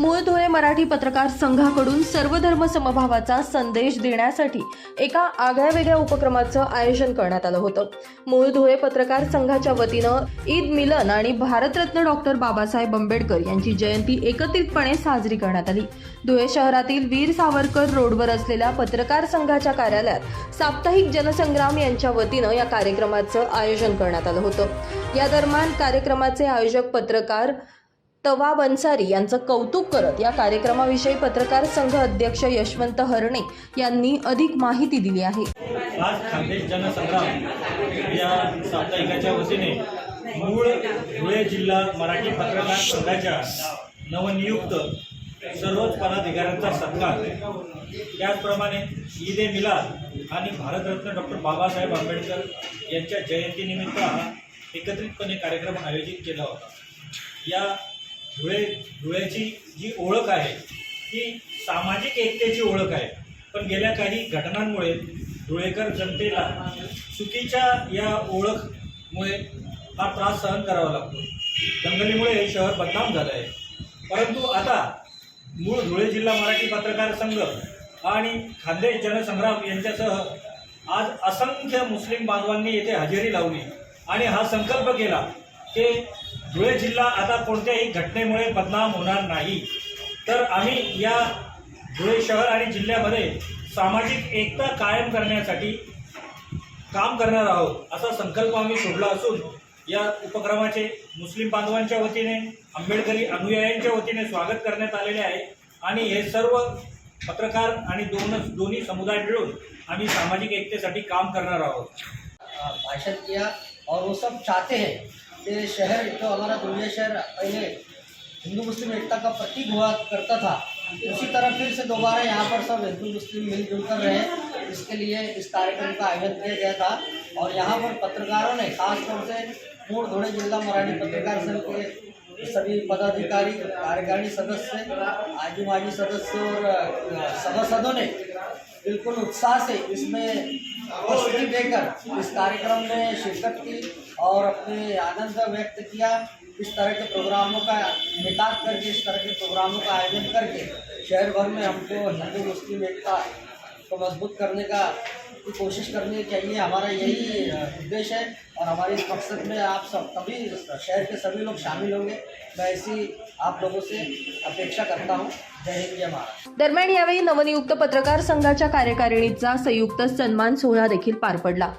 मूळ धुळे मराठी पत्रकार संघाकडून सर्वधर्म समभावाचा संदेश देण्यासाठी एका आगळ्या वेगळ्या उपक्रमाचं आयोजन करण्यात आलं होतं. मूळ धुळे पत्रकार संघाच्या वतीनं ईद मिलन आणि भारतरत्न डॉक्टर बाबासाहेब आंबेडकर यांची जयंती एकत्रितपणे साजरी करण्यात आली. धुळे शहरातील वीर सावरकर रोडवर असलेल्या पत्रकार संघाच्या कार्यालयात साप्ताहिक जनसंग्राम यांच्या वतीनं या कार्यक्रमाचं आयोजन करण्यात आलं होतं. या दरम्यान कार्यक्रमाचे आयोजक पत्रकार तवा बन्सारी यांचं कौतुक करत या कार्यक्रमाविषयी पत्रकार संघ अध्यक्ष यशवंत हरणे यांनी अधिक माहिती दिली आहे. आज खानदेश जनसंग्राम या साप्ताहिकाच्या वतीने मूळ धुळे जिल्हा मराठी पत्रकार संघाच्या नवनियुक्त सर्वच पदाधिकाऱ्यांचा सत्कार. त्याचप्रमाणे ईद ए मिलाद आणि भारतरत्न डॉक्टर बाबासाहेब आंबेडकर यांच्या जयंतीनिमित्त हा एकत्रितपणे कार्यक्रम आयोजित केला होता. या धुळे धुळ्याची जी ओळख आहे ती सामाजिक एकतेची ओळख आहे. पण गेल्या काही घटनांमुळे धुळेकर जनतेला चुकीच्या या ओळखमुळे हा त्रास सहन करावा लागतो दंगलीमुळे हे शहर बदनाम झालं आहे. परंतु आता मूळ धुळे जिल्हा मराठी पत्रकार संघ आणि खानदेश जनसंग्राम यांच्यासह आज असंख्य मुस्लिम बांधवांनी येथे हजेरी लावली आणि हा संकल्प केला की धुळे जिल्हा आता कोणत्याही घटनेमुळे बदनाम होणार नाही. तर आम्ही या धुळे शहर आणि जिल्ह्यामध्ये सामाजिक एकता कायम करण्यासाठी काम करणार आहोत असा संकल्प आम्ही सोडला असून या उपक्रमाचे मुस्लिम बांधवांच्या वतीने आंबेडकरी अनुयायांच्या वतीने स्वागत करण्यात आलेले आहे. आणि हे सर्व पत्रकार आणि दोन दोन्ही समुदाय मिळून आम्ही सामाजिक एकतेसाठी काम करणार आहोत. भाषण किया और वो सब चाहते हैं। कि शहर जो हमारा दुनिया शहर पहले हिंदू मुस्लिम एकता का प्रतीक हुआ करता था। उसी तरह फिर से दोबारा यहाँ पर सब हिंदू, मुस्लिम मिलजुल कर रहे। इसके लिए इस कार्यक्रम का आयोजन किया गया था। और यहाँ पर पत्रकारों ने, खास तौर से मूल धोड़े जिला मराठी पत्रकार संघ के सभी पदाधिकारी, कार्यकारिणी सदस्य आजी माजी सदस्य और सभासदों ने बिल्कुल उत्साह से इसमें उपस्थिति देकर इस कार्यक्रम में शिरकत की और अपने आनंद व्यक्त किया। इस तरह के प्रोग्रामों का निकाल करके, इस तरह के प्रोग्रामों का आयोजन करके शहर भर में हमको हिंदू मुस्लिम एकता को मजबूत करने का की कोशिश करनी चाहिए। हमारा यही उद्देश्य है और हमारे इस मकसद में आप सब सभी शहर के सभी लोग शामिल होंगे। मैं ऐसी आप लोगों से अपेक्षा करता हूँ। दरम्यान यावेळी नवनियुक्त पत्रकार संघाच्या कार्यकारिणीचा संयुक्त सन्मान सोहळा देखील पार पडला.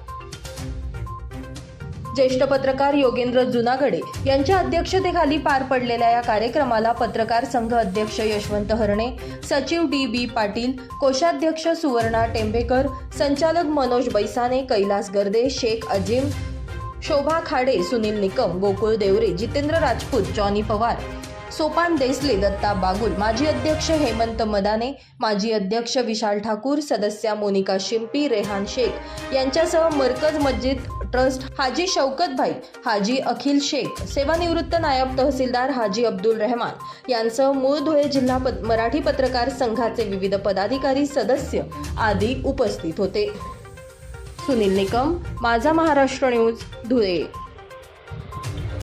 ज्येष्ठ पत्रकार योगेंद्र जुनागडे यांच्या अध्यक्षतेखाली पार पडलेल्या या कार्यक्रमाला पत्रकार संघ अध्यक्ष यशवंत हरणे सचिव डी बी पाटील कोषाध्यक्ष सुवर्णा टेंबेकर संचालक मनोज बैसाने कैलास गर्दे शेख अजिम शोभा खाडे सुनील निकम गोकुळ देवरे जितेंद्र राजपूत जॉनी पवार सोपान देसले दत्ता बागुल माजी अध्यक्ष हेमंत मदाने माजी अध्यक्ष विशाल ठाकूर सदस्या मोनिका शिंपी रेहान शेख यांच्यासह मरकज मस्जिद ट्रस्ट हाजी शौकत भाई हाजी अखिल शेख सेवानिवृत्त नायब तहसीलदार हाजी अब्दुल रहमान यांचं मूळ धुळे जिल्हा पत- मराठी पत्रकार संघाचे विविध पदाधिकारी सदस्य आदी उपस्थित होते. सुनील निकम माझा महाराष्ट्र न्यूज धुळे.